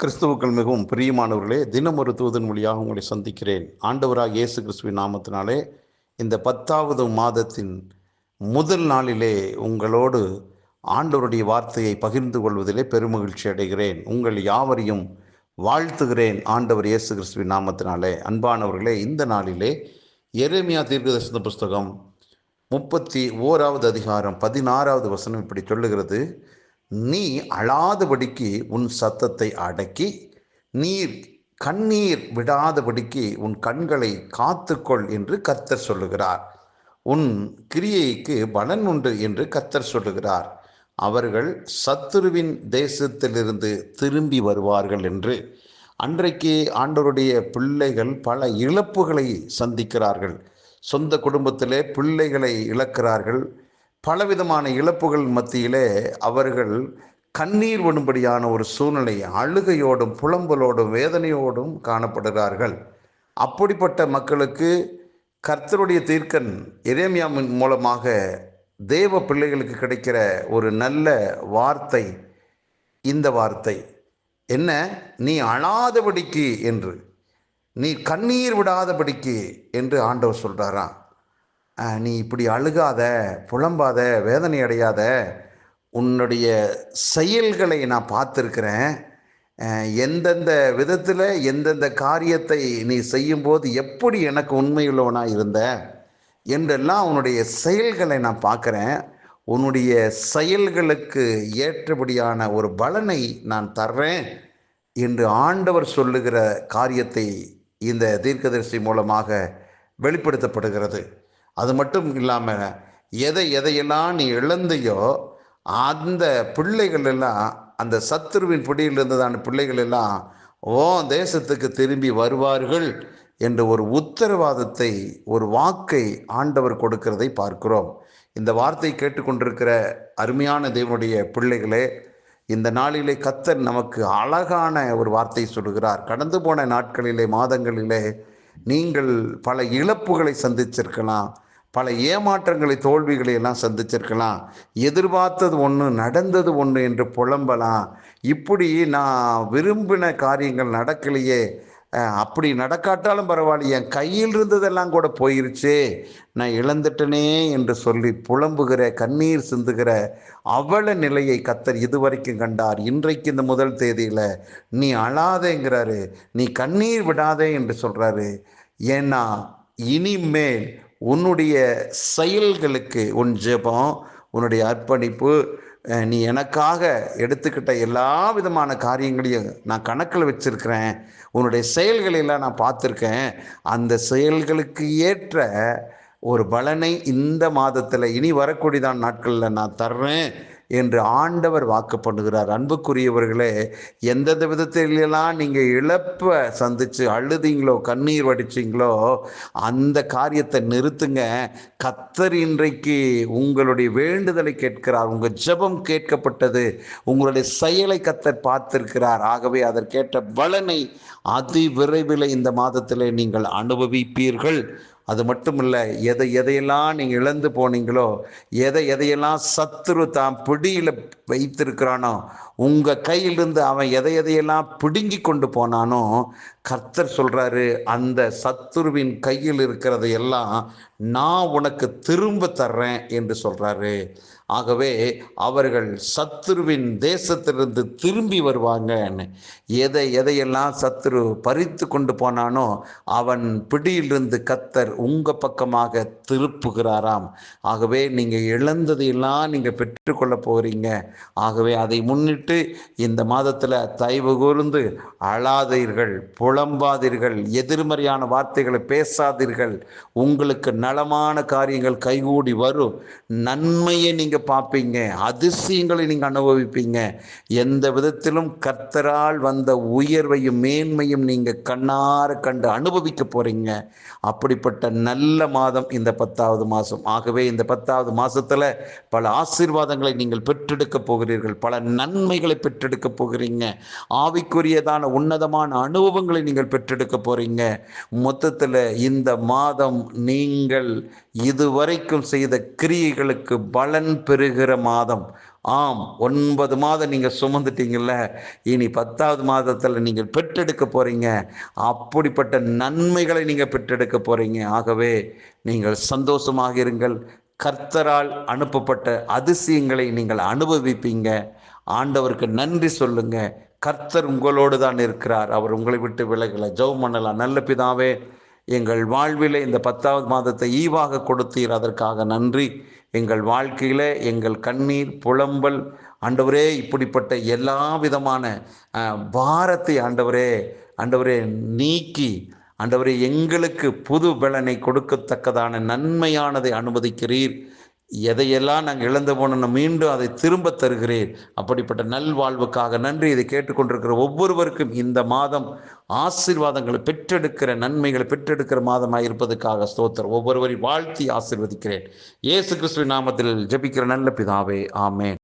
கிறிஸ்துவுக்கள் மிகவும் பிரியமானவர்களே தினம் ஒரு தூதன் மொழியாக உங்களை சந்திக்கிறேன். ஆண்டவராக இயேசு கிறிஸ்துவின் நாமத்தினாலே இந்த பத்தாவது மாதத்தின் முதல் நாளிலே உங்களோடு ஆண்டவருடைய வார்த்தையை பகிர்ந்து கொள்வதிலே பெருமகிழ்ச்சி அடைகிறேன். உங்கள் யாவரையும் வாழ்த்துகிறேன் ஆண்டவர் இயேசு கிறிஸ்துவின் நாமத்தினாலே. அன்பானவர்களே இந்த நாளிலே எரேமியா தீர்க்கதரிசன புஸ்தகம் முப்பத்தி ஓராவது அதிகாரம் பதினாறாவது வசனம் இப்படி சொல்லுகிறது. நீ அழாதபடிக்கு உன் சத்தத்தை அடக்கி நீர் கண்ணீர் விடாதபடிக்கு உன் கண்களை காத்துக்கொள் என்று கர்த்தர் சொல்லுகிறார். உன் கிரியைக்கு பலன் உண்டு என்று கர்த்தர் சொல்லுகிறார். அவர்கள் சத்துருவின் தேசத்திலிருந்து திரும்பி வருவார்கள் என்று அன்றைக்கு ஆண்டவருடைய பிள்ளைகள் பல இழப்புகளை சந்திக்கிறார்கள். சொந்த குடும்பத்திலே பிள்ளைகளை இழக்கிறார்கள். பலவிதமான இழப்புகள் மத்தியிலே அவர்கள் கண்ணீர் விடும்படியான ஒரு சூழ்நிலை அழுகையோடும் புலம்பலோடும் வேதனையோடும் காணப்படுகிறார்கள். அப்படிப்பட்ட மக்களுக்கு கர்த்தருடைய தீர்க்கன் எரேமியாவின் மூலமாக தேவ பிள்ளைகளுக்கு கிடைக்கிற ஒரு நல்ல வார்த்தை இந்த வார்த்தை. என்ன? நீ அழாதபடிக்கு என்று. நீ கண்ணீர் விடாதபடிக்கு என்று ஆண்டவர் சொல்கிறாராம் நீ இப்படி அழுகாத புலம்பாத வேதனை அடையாத உன்னுடைய செயல்களை நான் பார்த்துருக்குறேன். எந்தெந்த விதத்தில் எந்தெந்த காரியத்தை நீ செய்யும்போது எப்படி எனக்கு உண்மையுள்ளவனாக இருந்த என்றெல்லாம் உன்னுடைய செயல்களை நான் பார்க்குறேன். உன்னுடைய செயல்களுக்கு ஏற்றபடியான ஒரு பலனை நான் தர்றேன் என்று ஆண்டவர் சொல்லுகிற காரியத்தை இந்த தீர்க்கதரிசி மூலமாக வெளிப்படுத்தப்படுகிறது. அது மட்டும் இல்லாமல் எதை எதையெல்லாம் நீ இழந்தையோ அந்த பிள்ளைகள் எல்லாம் அந்த சத்துருவின் பிடியிலிருந்ததான பிள்ளைகள் எல்லாம் ஓ தேசத்துக்கு திரும்பி வருவார்கள் என்ற ஒரு உத்தரவாதத்தை ஒரு வாக்கை ஆண்டவர் கொடுக்கிறதை பார்க்கிறோம். இந்த வார்த்தை கேட்டுக்கொண்டிருக்கிற அருமையான தேவனுடைய பிள்ளைகளே இந்த நாளிலே கத்தர் நமக்கு அழகான ஒரு வார்த்தை சொல்கிறார். கடந்து போன நாட்களிலே மாதங்களிலே நீங்கள் பல இழப்புகளை சந்திச்சிருக்கலாம். பல ஏமாற்றங்களை தோல்விகளை எல்லாம் சந்திச்சிருக்கலாம். எதிர்பார்த்தது ஒன்று நடந்தது ஒன்று என்று புலம்பலாம். இப்படி நான் விரும்பின காரியங்கள் நடக்கலையே. அப்படி நடக்காட்டாலும் பரவாயில்ல. என் கையில் இருந்ததெல்லாம் கூட போயிருச்சு. நான் இழந்துட்டனே என்று சொல்லி புலம்புகிற கண்ணீர் சிந்துகிற அவல நிலையை கத்தர் இதுவரைக்கும் கண்டார். இன்றைக்கு இந்த முதல் தேதியில் நீ அழாதேங்கிறாரு. நீ கண்ணீர் விடாதே என்று சொல்கிறாரு ஏன்னா இனிமேல் உன்னுடைய செயல்களுக்கு உன் ஜெபம் உன்னுடைய அர்ப்பணிப்பு நீ எனக்காக எடுத்துக்கிட்ட எல்லா விதமான காரியங்களையும் நான் கணக்கில் வச்சுருக்கிறேன். உன்னுடைய செயல்களையெல்லாம் நான் பார்த்துருக்கேன். அந்த செயல்களுக்கு ஏற்ற ஒரு பலனை இந்த மாதத்தில் இனி வரக்கூடியதான் நாட்களில் நான் தர்றேன். என்று ஆண்டவர் வாக்கு பண்ணுகிறார். அன்புக்குரியவர்களே எந்தெந்த விதத்திலெல்லாம் நீங்கள் இழப்பை சந்தித்து அழுதிங்களோ கண்ணீர் வடிச்சிங்களோ அந்த காரியத்தை நிறுத்துங்க. கத்தர் இன்றைக்கு உங்களுடைய வேண்டுதலை கேட்கிறார். உங்கள் ஜெபம் கேட்கப்பட்டது. உங்களுடைய செயலை கத்தர் பார்த்திருக்கிறார். ஆகவே அதற்கேற்ற பலனை அதி விரைவில் இந்த மாதத்தில் நீங்கள் அனுபவிப்பீர்கள். அது மட்டும் இல்லை எதை எதையெல்லாம் நீங்கள் இழந்து போனீங்களோ எதை எதையெல்லாம் சத்துரு தான் பிடியில் வைத்திருக்கிறானோ உங்கள் கையிலிருந்து அவன் எதை எதையெல்லாம் பிடுங்கி கொண்டு போனானோ கர்த்தர் சொல்கிறாரு அந்த சத்துருவின் கையில் இருக்கிறதையெல்லாம் நான் உனக்கு திரும்ப தர்றேன் என்று சொல்கிறாரு ஆகவே அவர்கள் சத்துருவின் தேசத்திலிருந்து திரும்பி வருவாங்கன்னு எதை எதையெல்லாம் சத்துரு பறித்து கொண்டு போனானோ அவன் பிடியிலிருந்து கத்தர் உங்கள் பக்கமாக திருப்புகிறாராம். ஆகவே நீங்கள் இழந்ததையெல்லாம் நீங்கள் பெற்றுக்கொள்ள போகிறீங்க ஆகவே அதை முன்னிட்டு இந்த மாதத்தில் தயவு கூர்ந்து அழாதீர்கள் புலம்பாதீர்கள் எதிர்மறையான வார்த்தைகளை பேசாதீர்கள். உங்களுக்கு நலமான காரியங்கள் கைகூடி வரும். நன்மையை நீங்கள் பார்ப்பீங்க அதிசயங்களை நீங்கள் அனுபவிப்பீங்க. எந்த விதத்திலும் கர்த்தரால் வந்த உயர்வையும் மேன்மையும் நீங்கள் கண்ணார கண்டு அனுபவிக்க போகிறீங்க அப்படிப்பட்ட நல்ல மாதம் இந்த பத்தாவது மாதம். ஆகவே இந்த பத்தாவது மாதத்தில் பல ஆசீர்வாதங்களை நீங்கள் பெற்றெடுக்க போகிறீர்கள். பல நன்மைகளை பெற்றெடுக்க போகிறீங்க. ஆவிக்குரியதான உன்னதமான அனுபவங்களை நீங்கள் பெற்றெடுக்க போகிறீங்க மொத்தத்தில் இந்த மாதம் நீங்கள் இதுவரைக்கும் செய்த கிரியைகளுக்கு பலன் பெறுகிற மாதம். ஆம் ஒன்பது மாதம் நீங்கள் சுமந்துட்டீங்கல்ல இனி பத்தாவது மாதத்தில் நீங்கள் பெற்றெடுக்க போகிறீங்க அப்படிப்பட்ட நன்மைகளை நீங்கள் பெற்றெடுக்க போகிறீங்க ஆகவே நீங்கள் சந்தோஷமாக இருங்கள். கர்த்தரால் அனுப்பப்பட்ட அதிசயங்களை நீங்கள் அனுபவிப்பீங்க. ஆண்டவருக்கு நன்றி சொல்லுங்க. கர்த்தர் உங்களோடு தான் இருக்கிறார். அவர் உங்களை விட்டு விலகலை. ஜெபம் பண்ணலாம். நல்ல பிதாவே எங்கள் வாழ்விலே இந்த பத்தாவது மாதத்தை ஈவாக கொடுத்தீர். அதற்காக நன்றி. எங்கள் வாழ்க்கையில் எங்கள் கண்ணீர் புலம்பல் ஆண்டவரே இப்படிப்பட்ட எல்லா விதமான அஹ், பாரத்தை ஆண்டவரே ஆண்டவரே நீக்கி ஆண்டவரே எங்களுக்கு புது பலனை கொடுக்கத்தக்கதான நன்மையானதை அனுமதிக்கிறீர். எதையெல்லாம் நாங்கள் இழந்து போனோம் மீண்டும் அதை திரும்ப தருகிறேன். அப்படிப்பட்ட நல்வாழ்வுக்காக நன்றி. இதை கேட்டுக்கொண்டிருக்கிற ஒவ்வொருவருக்கும் இந்த மாதம் ஆசீர்வாதங்களை பெற்றெடுக்கிற நன்மைகளை பெற்றெடுக்கிற மாதமாக இருப்பதற்காக ஸ்தோத்திரம். ஒவ்வொருவரையும் வாழ்த்தி ஆசிர்வதிக்கிறேன். இயேசு கிறிஸ்துவின் நாமத்தில் ஜெபிக்கிற நல்ல பிதாவே ஆமேன்.